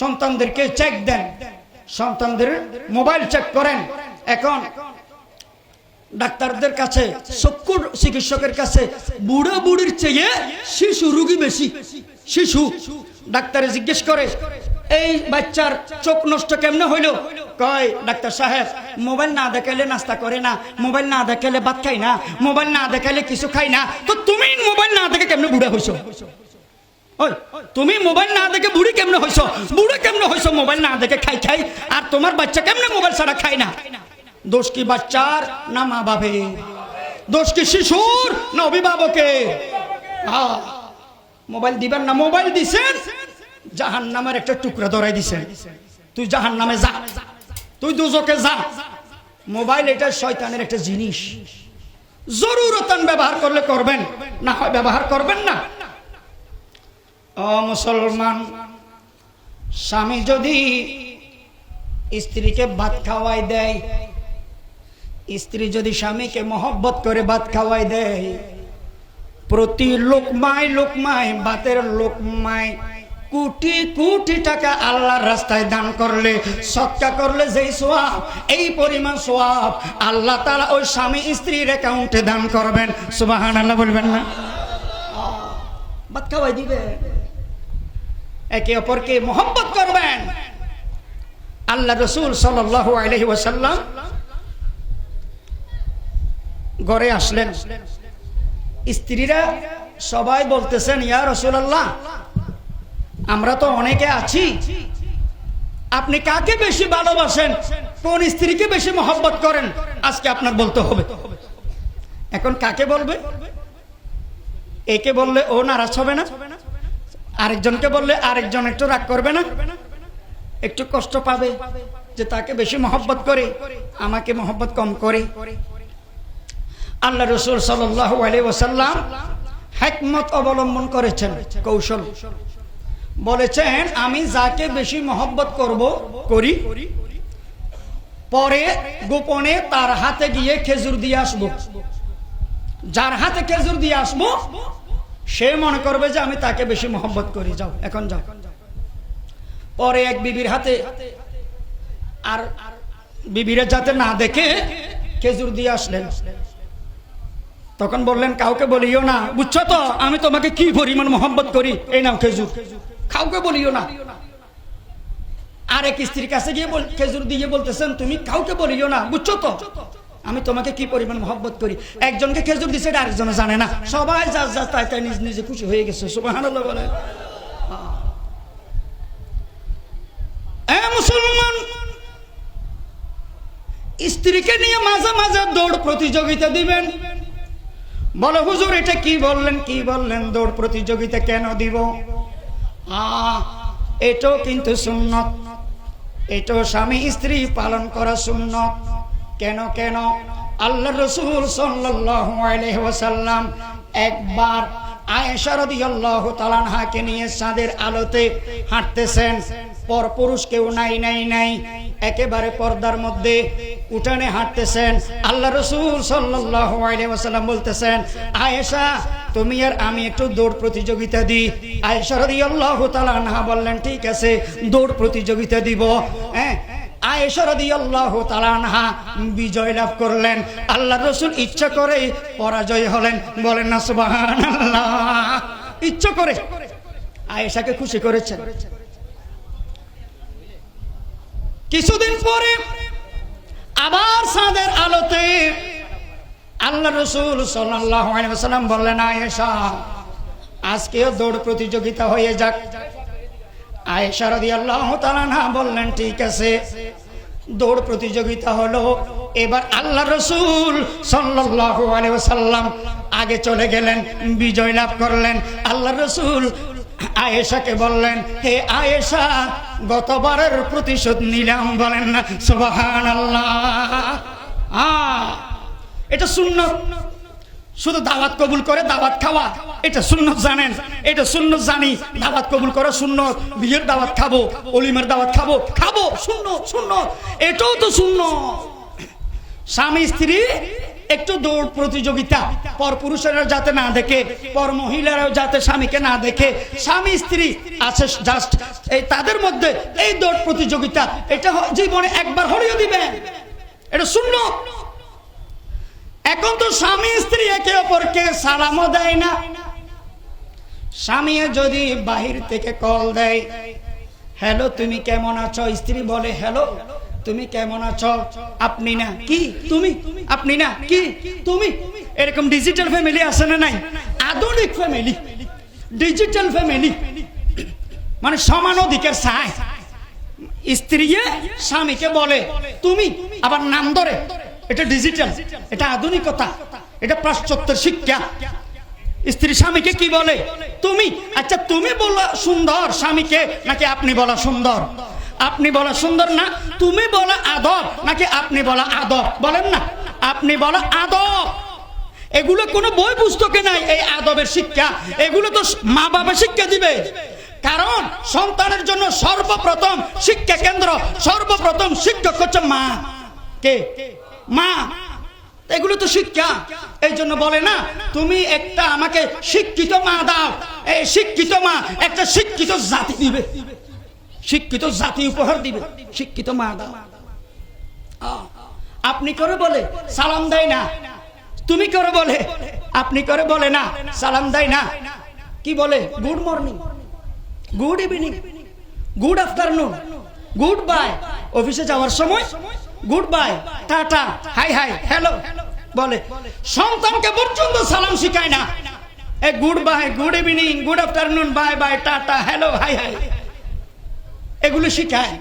সন্তানদেরকে চেক দেন। সন্তানদের mobile check করেন। এখন ডাক্তারদের কাছে চক্ষুর চিকিৎসকের কাছে বুড়ো বুড়ির চেয়ে শিশু রুগী বেশি। শিশু ডাক্তারে জিজ্ঞেস করে, এই বাচ্চার চোখ নষ্ট কেমনে হইল? কয়, ডাক্তার সাহেব মোবাইল না দেখাইলে নাস্তা করে না মোবাইল না দেখাইলে ভাত খাই না মোবাইল না দেখাইলে কিছু খাই না। তো তুমি মোবাইল না দেখে কেমনে বুড়া হইছো? তুমি মোবাইল না দেখে বুড়ি কেমনে হইছো? বুড়ি কেমনে হইছো মোবাইল না দেখে খাই খাই? আর তোমার বাচ্চা কেমনে মোবাইল ছাড়া খায় না? দোষ কি বাচ্চার না মা বাবে দোষ কি শিশুর না অভিভাবকে? মোবাইল দিবেন না, মোবাইল দিছেন। জাহান নামের একটা টুকরা ধরাই দিছেন। তুই জাহান নামে যা। তুই দুজকে যা। মোবাইল এটা শয়তানের একটা জিনিস। জরুরতান ব্যবহার করলে করবেন, না হয় ব্যবহার করবেন না। মুসলমান, স্বামী যদি স্ত্রীকে ভাত খাওয়াই দেয়, স্ত্রী যদি স্বামীকে মহব্বত করে ভাত খাওয়াই দেয়, প্রতি লোকমায় লোকমায়, ভাতের লোকমায় কোটি কোটি টাকা আল্লাহর রাস্তায় দান করলে, সৎকা করলে যেই সোয়াব, এই পরিমাণ সোয়াব আল্লাহ তালা ওই স্বামী স্ত্রীর অ্যাকাউন্টে দান করবেন। সুবাহান বলবেন না? ভাত খাওয়াই দিবে একে অপরকে মোহব্বত করবেন। আল্লাহ রসুল ওয়াসাল্লাম ঘরে আসলেন। স্ত্রীরা সবাই বলতেছেন, ইয়া রসুলাল্লাহ, আমরা তো অনেকে আছি। আপনি কাকে বেশি ভালোবাসেন? কোন স্ত্রীকে বেশি মহব্বত করেন? আজকে আপনার বলতে হবে। এখন কাকে বলবে? একে বললে ও নারাজ হবে না? আরেকজনকে বললে আরেকজন একটু রাগ করবে না? একটু কষ্ট পাবে যে তাকে বেশি মহব্বত করে, আমাকে মহব্বত কম করে। আল্লাহ রসুল সাল্লাম হ্যাকমত অবলম্বন করেছেন, কৌশল। বলেছেন, আমি যাকে বেশি মহব্বত করব, করি। পরে গোপনে তার হাতে গিয়ে খেজুর দিয়ে আসব। যার হাতে খেজুর দিয়ে আসব সে মনে করবে যে আমি তাকে বেশি মহব্বত করি, যাও, এখন যাও। পরে এক বিবির হাতে আর বিবিরা যাতে না দেখে খেজুর দিয়ে আসলেন। তখন বললেন, কাউকে বলিও না। বুঝছ তো, আমি তোমাকে কি পরিমাণ মোহাম্মত করি? এই নাও খেজুর। কাউকে বলিও না। আরেক স্ত্রীর কাছে গিয়ে খেজুর দিয়ে বলতেছেন, তুমি কাউকে বলিও না। বুঝছ তো? আমি তোমাকে কি পরিমাণ মহব্বত করি? একজনকে খেজুর দিছে, এটা আরেকজনে জানে না। সবাই যা যা তাই তাই নিজ নিজে খুশি হয়ে গেছে, সুবহানাল্লাহ বলে মুসলমান, স্ত্রীকে নিয়ে মাঝে মাঝে দৌড় প্রতিযোগিতা দিবেন। বলো, হুজুর, এটা কি বললেন কি বললেন? দৌড় প্রতিযোগিতা কেন দিব? এটাও কিন্তু সুন্নত। এটাও স্বামী স্ত্রী পালন করা সুন্নত। কেন কেন? আল্লাহ রসুল ওয়াসাল্লাম একবার নিয়ে চাঁদের আলোতে হাঁটতেছেন। কেউ নাই নাই নাই। একেবারে পর্দার মধ্যে উঠানে হাঁটতেছেন। আল্লাহ রসুল বলতেছেন, আয়েশা, তুমি আর আমি একটু দৌড় প্রতিযোগিতা দিই। আয়েশা রাদিয়াল্লাহু তাআলা বললেন, ঠিক আছে, দৌড় প্রতিযোগিতা দিব। হ্যাঁ বিজয় লাভ করলেন। আল্লাহ রসুল ইচ্ছা পরাজয় হলেন। বলেন না, সুবহানাল্লাহ। ইচ্ছা করে। আয়েশাকে খুশি করেছেন। কিছুদিন পরে আবার সাদের আলোতে আল্লাহ রসুল সাল্লাম বললেন, আয়েশা, আজকেও দৌড় প্রতিযোগিতা হয়ে যাক। আয়েশা রদি আল্লাহ তালানা বললেন, ঠিক আছে, দৌড় প্রতিযোগিতা হলো। এবার আল্লাহ রসুল সাল্লাহ সাল্লাম আগে চলে গেলেন, বিজয় লাভ করলেন। আল্লাহ রসুল আয়েশাকে বললেন, হে আয়েশা, গতবারের প্রতিশোধ নিলাম। বলেন না সুবাহান আল্লাহ এটা সুন্নত। শুধু দাওয়াত কবুল করে দাওয়াত খাওয়া। এটা সুন্নত জানেন। এটা সুন্নত জানি। দাওয়াত কবুল করে সুন্নত। বিয়ের দাওয়াত খাব, অলিমের দাওয়াত খাব খাব শূন্য শূন্য এটাও তো শূন্য স্বামী, স্ত্রী, একটু দৌড় প্রতিযোগিতা। পর পুরুষেরা যাতে না দেখে, পর মহিলারাও যাতে স্বামীকে না দেখে। স্বামী, স্ত্রী আছে জাস্ট এই তাদের মধ্যে এই দৌড় প্রতিযোগিতা। এটা জীবনে একবার হলেও দিবেন। এটা শূন্য স্বামী স্ত্রী একে অপরকে সালামও দেয় না। স্বামী যদি বাহির থেকে কল দেয়, হ্যালো, তুমি কেমন আছো? স্ত্রী বলে, হ্যালো, তুমি কেমন আছো? আপনি না, কি? তুমি? আপনি না, কি? তুমি? এরকম ডিজিটাল ফ্যামিলি আছে না নাই? আধুনিক ফ্যামিলি ডিজিটাল ফ্যামিলি মানে সমান অধিকার চায়। স্ত্রী স্বামীকে বলে, তুমি? আবার নাম ধরে এটা ডিজিটাল এটা আধুনিকতা, এটা পাশ্চাত্যের শিক্ষা। স্ত্রী স্বামীকে কি বলে? তুমি? আচ্ছা তুমি বলা সুন্দর স্বামীকে নাকি আপনি বলা সুন্দর? আপনি বলা সুন্দর না, তুমি বলা আদব নাকি আপনি বলা আদব? বলেন না, আপনি বলা আদব। এগুলো কোনো বই পুস্তকে নাই, এই আদবের শিক্ষা। এগুলো তো মা বাবা শিক্ষা দিবে। কারণ সন্তানের জন্য সর্বপ্রথম শিক্ষা কেন্দ্র, সর্বপ্রথম শিক্ষক হচ্ছে মা। কে? মা, এগুলো তো শিক্ষা। এই জন্য বলে না, তুমি একটা আমাকে শিক্ষিত মা দাও। এই শিক্ষিত মা একটা শিক্ষিত জাতি দিবে। শিক্ষিত জাতি উপহার দিবে। শিক্ষিত মা দাও। আপনি করে বলে সালাম দেয় না। তুমি করে বলে, আপনি করে বলে না, সালাম দেয় না। কি বলে? Good morning. Good evening. Good afternoon. Goodbye. অফিসে যাওয়ার সময় goodbye tata hi hi hello বলে, সন্তানকে পর্যন্ত সালাম শিখায় না। এ goodbye good evening good afternoon bye bye tata hello hi hi এগুলো শিখায়।